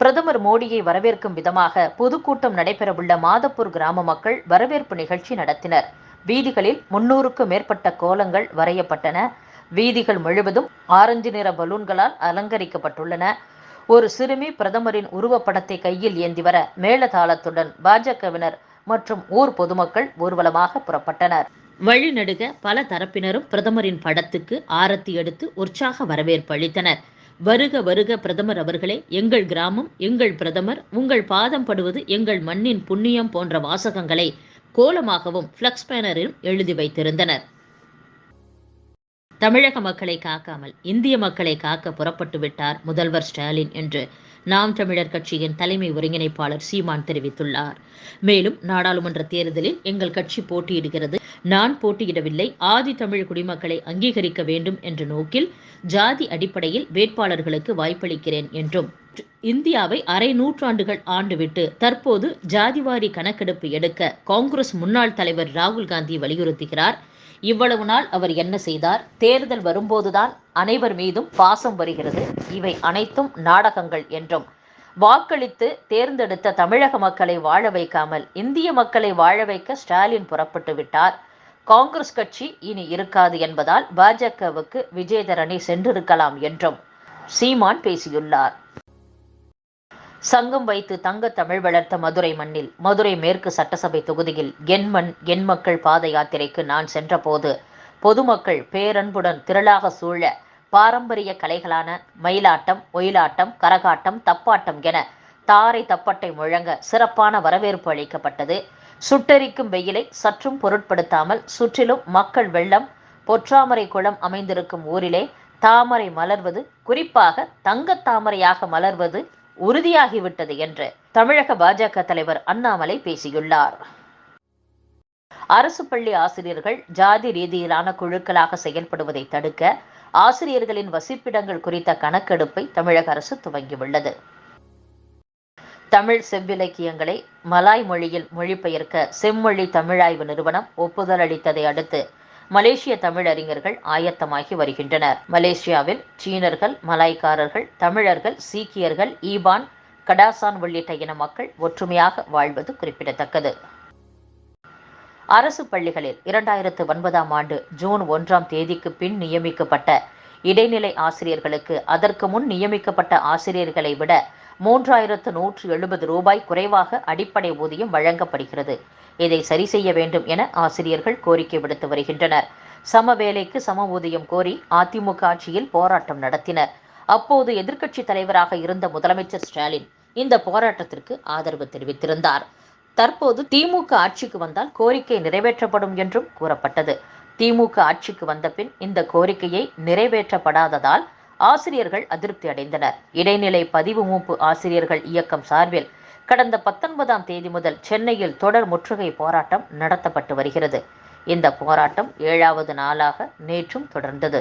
பிரதமர் மோடியை வரவேற்கும் விதமாக பொதுக்கூட்டம் நடைபெறவுள்ள மாதப்பூர் கிராம மக்கள் வரவேற்பு நிகழ்ச்சி நடத்தினர். வீதிகளில் முன்னூறுக்கும் மேற்பட்ட கோலங்கள் வரையப்பட்டன. வீதிகள் முழுவதும் ஆரஞ்சு நிற பலூன்களால் அலங்கரிக்கப்பட்டுள்ளன. ஒரு சிறுமி பிரதமரின் உருவப்படத்தை கையில் ஏந்தி வர மேளதாளத்துடன் பாஜகவினர் மற்றும் ஊர் பொதுமக்கள் ஊர்வலமாக புறப்பட்டனர். வழிநடுக பல தரப்பினரும் பிரதமரின் படத்துக்கு ஆரத்தி எடுத்து உற்சாக வரவேற்பு அளித்தனர். வருக வருக பிரதமர் அவர்களே எங்கள் கிராமம் எங்கள் பிரதமர் உங்கள் பாதம் படுவது எங்கள் மண்ணின் புண்ணியம் போன்ற வாசகங்களை கோலமாகவும் ஃப்ளக்ஸ் பேனரிலும் எழுதி வைத்திருந்தனர். தமிழக மக்களை காக்காமல் இந்திய மக்களை காக்க புறப்பட்டு விட்டார் முதல்வர் ஸ்டாலின் என்று நாம் தமிழர் கட்சியின் தலைமை ஒருங்கிணைப்பாளர் சீமான் தெரிவித்துள்ளார். மேலும் நாடாளுமன்ற தேர்தலில் எங்கள் கட்சி போட்டியிடுகிறது. நான் போட்டியிடவில்லை. ஆதி தமிழ் குடிமக்களை அங்கீகரிக்க வேண்டும் என்ற நோக்கில் ஜாதி அடிப்படையில் வேட்பாளர்களுக்கு வாய்ப்பளிக்கிறேன் என்றும் இந்தியாவை அரை நூற்றாண்டுகள் ஆண்டுவிட்டு தற்போது ஜாதிவாரி கணக்கெடுப்பு எடுக்க காங்கிரஸ் முன்னாள் தலைவர் ராகுல் காந்தி வலியுறுத்துகிறார். இவ்வளவு நாள் அவர் என்ன செய்தார்? தேர்தல் வரும்போதுதான் அனைவர் மீதும் பாசம் வருகிறது. இவை அனைத்தும் நாடகங்கள் என்றும். வாக்களித்து தேர்ந்தெடுத்த தமிழக மக்களை வாழ வைக்காமல் இந்திய மக்களை வாழ வைக்க ஸ்டாலின் புறப்பட்டு விட்டார். காங்கிரஸ் கட்சி இனி இருக்காது என்பதால் பாஜகவுக்கு விஜயதரணி சென்றிருக்கலாம் என்றும் சீமான் பேசியுள்ளார். சங்கம் வைத்து தங்க தமிழ் வளர்த்த மதுரை மண்ணில் மதுரை மேற்கு சட்டசபை தொகுதியில் என் மண் என் மக்கள் பாத யாத்திரைக்கு நான் சென்றபோது பொதுமக்கள் பேரன்புடன் திரளாக சூழ பாரம்பரிய கலைகளான மயிலாட்டம் ஒயிலாட்டம் கரகாட்டம் தப்பாட்டம் என தாரை தப்பட்டை முழங்க சிறப்பான வரவேற்பு அளிக்கப்பட்டது. சுட்டெரிக்கும் வெயிலை சற்றும் பொருட்படுத்தாமல் சுற்றிலும் மக்கள் வெள்ளம் பொற்றாமரை குளம் அமைந்திருக்கும் ஊரிலே தாமரை மலர்வது குறிப்பாக தங்கத் தாமரையாக மலர்வது உறுதியாகிவிட்டது என்று தமிழக பாஜக தலைவர் அண்ணாமலை பேசியுள்ளார். அரசு பள்ளி ஆசிரியர்கள் ஜாதி ரீதியிலான குழுக்களாக செயல்படுவதை தடுக்க ஆசிரியர்களின் வசிப்பிடங்கள் குறித்த கணக்கெடுப்பை தமிழக அரசு துவங்கியுள்ளது. தமிழ் செவ்விலக்கியங்களை மலாய் மொழியில் மொழிபெயர்க்க செம்மொழி தமிழாய்வு நிறுவனம் ஒப்புதல் அளித்ததை அடுத்து மலேசிய தமிழறிஞர்கள் ஆயத்தமாகி வருகின்றனர். மலேசியாவில் சீனர்கள் மலாய்க்காரர்கள் தமிழர்கள் சீக்கியர்கள் ஈபான் கடாசான் உள்ளிட்ட இன மக்கள் ஒற்றுமையாக வாழ்வது குறிப்பிடத்தக்கது. அரசு பள்ளிகளில் இரண்டாயிரத்து ஒன்பதாம் ஆண்டு ஜூன் ஒன்றாம் தேதிக்கு பின் நியமிக்கப்பட்ட இடைநிலை ஆசிரியர்களுக்கு அதற்கு முன் நியமிக்கப்பட்ட ஆசிரியர்களை விட மூன்றாயிரத்து நூற்று எழுபது ரூபாய் குறைவாக அடிப்படை ஊதியம் வழங்கப்படுகிறது. இதை சரி செய்ய வேண்டும் என ஆசிரியர்கள் கோரிக்கை விடுத்து வருகின்றனர். சம வேலைக்கு சம ஊதியம் கோரி அதிமுக ஆட்சியில் போராட்டம் நடத்தினர். அப்போது எதிர்க்கட்சி தலைவராக இருந்த முதலமைச்சர் ஸ்டாலின் இந்த போராட்டத்திற்கு ஆதரவு தெரிவித்திருந்தார். தற்போது திமுக ஆட்சிக்கு வந்தால் கோரிக்கை நிறைவேற்றப்படும் என்றும் கூறப்பட்டது. திமுக ஆட்சிக்கு வந்த பின் இந்த கோரிக்கையை நிறைவேற்றப்படாததால் ஆசிரியர்கள் அதிருப்தி அடைந்தனர். இடைநிலை பதிவு மூப்பு ஆசிரியர்கள் இயக்கம் சார்பில் கடந்த பத்தொன்பதாம் தேதி முதல் சென்னையில் தொடர் முற்றுகை போராட்டம் நடத்தப்பட்டு வருகிறது. இந்த போராட்டம் ஏழாவது நாளாக நேற்றும் தொடர்ந்தது.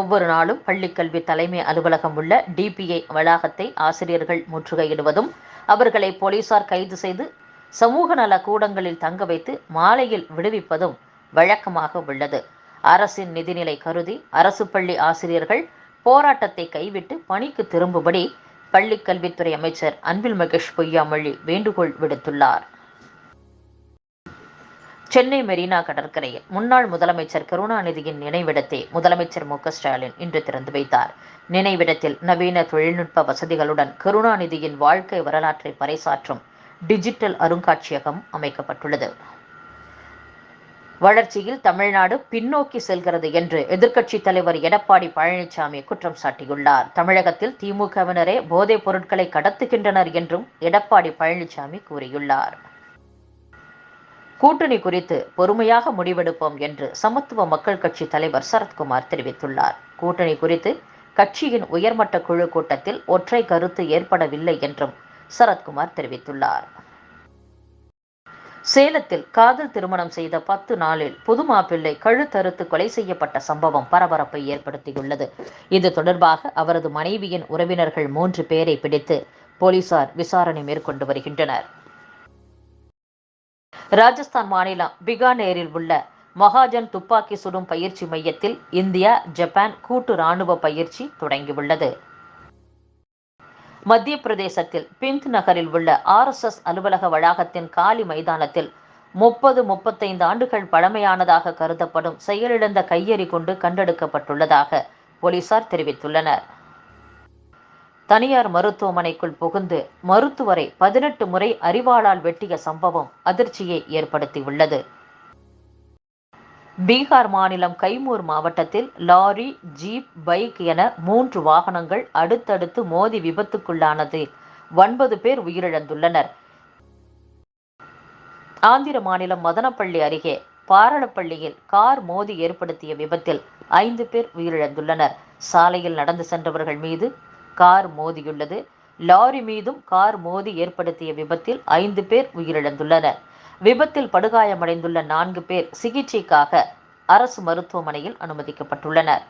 ஒவ்வொரு நாளும் பள்ளிக்கல்வி தலைமை அலுவலகம் உள்ள டிபிஐ வளாகத்தை ஆசிரியர்கள் முற்றுகையிடுவதும் அவர்களை போலீசார் கைது செய்து சமூக நல கூடங்களில் தங்க வைத்து மாலையில் விடுவிப்பதும் வழக்கமாக உள்ளது. அரசின் நிதிநிலை கருதி அரசு பள்ளி ஆசிரியர்கள் போராட்டத்தை கைவிட்டு பணிக்கு திரும்பும்படி பள்ளி கல்வித்துறை அமைச்சர் அன்பில் மகேஷ் பொய்யாமொழி வேண்டுகோள் விடுத்துள்ளார். சென்னை மெரினா கடற்கரையில் முன்னாள் முதலமைச்சர் கருணாநிதியின் நினைவிடத்தை முதலமைச்சர் மு ஸ்டாலின் இன்று திறந்து வைத்தார். நினைவிடத்தில் நவீன தொழில்நுட்ப வசதிகளுடன் கருணாநிதியின் வாழ்க்கை வரலாற்றை பறைசாற்றும் டிஜிட்டல் அருங்காட்சியகம் அமைக்கப்பட்டுள்ளது. வளர்ச்சியில் தமிழ்நாடு பின்னோக்கி செல்கிறது என்று எதிர்க்கட்சித் தலைவர் எடப்பாடி பழனிசாமி குற்றம் சாட்டியுள்ளார். தமிழகத்தில் திமுகவினரே போதைப் பொருட்களை கடத்துகின்றனர் என்றும் எடப்பாடி பழனிசாமி கூறியுள்ளார். கூட்டணி குறித்து பொறுமையாக முடிவெடுப்போம் என்று சமத்துவ மக்கள் கட்சி தலைவர் சரத்குமார் தெரிவித்துள்ளார். கூட்டணி குறித்து கட்சியின் உயர்மட்ட குழு கூட்டத்தில் ஒற்றை கருத்து ஏற்படவில்லை என்றும் சரத்குமார் தெரிவித்துள்ளார். சேலத்தில் காதல் திருமணம் செய்த பத்து நாளில் புது மாப்பிள்ளை கழுத்தறுத்து கொலை செய்யப்பட்ட சம்பவம் பரபரப்பை ஏற்படுத்தியுள்ளது. இது தொடர்பாக அவரது மனைவியின் உறவினர்கள் மூன்று பேரை பிடித்து போலீசார் விசாரணை மேற்கொண்டு வருகின்றனர். ராஜஸ்தான் மாநிலம் பிகானேரில் உள்ள மகாஜன் துப்பாக்கி சுடும் பயிற்சி மையத்தில் இந்தியா ஜப்பான் கூட்டு ராணுவ பயிற்சி தொடங்கியுள்ளது. மத்திய பிரதேசத்தில் பிந்த் நகரில் உள்ள ஆர்எஸ்எஸ் அலுவலக வளாகத்தின் காலி மைதானத்தில் முப்பது முப்பத்தைந்து ஆண்டுகள் பழமையானதாக கருதப்படும் செயலிழந்த கையெறி கொண்டு கண்டெடுக்கப்பட்டுள்ளதாக போலீசார் தெரிவித்துள்ளனர். தனியார் மருத்துவமனைக்குள் புகுந்து மருத்துவரை பதினெட்டு முறை அறிவாளால் வெட்டிய சம்பவம் அதிர்ச்சியை ஏற்படுத்தியுள்ளது. பீகார் மாநிலம் கைமூர் மாவட்டத்தில் லாரி ஜீப் பைக் என மூன்று வாகனங்கள் அடுத்தடுத்து மோதி விபத்துக்குள்ளானது. ஒன்பது பேர் உயிரிழந்துள்ளனர். ஆந்திர மாநிலம் மதனப்பள்ளி அருகே பாரளப்பள்ளியில் கார் மோதி ஏற்படுத்திய விபத்தில் ஐந்து பேர் உயிரிழந்துள்ளனர். சாலையில் நடந்து சென்றவர்கள் மீது கார் மோதியுள்ளது. லாரி மீதும் கார் மோதி ஏற்படுத்திய விபத்தில் ஐந்து பேர் உயிரிழந்துள்ளனர். விபத்தில் படுகாயமடைந்துள்ள நான்கு பேர் சிகிச்சைக்காக அரசு மருத்துவமனையில் அனுமதிக்கப்பட்டுள்ளனர்.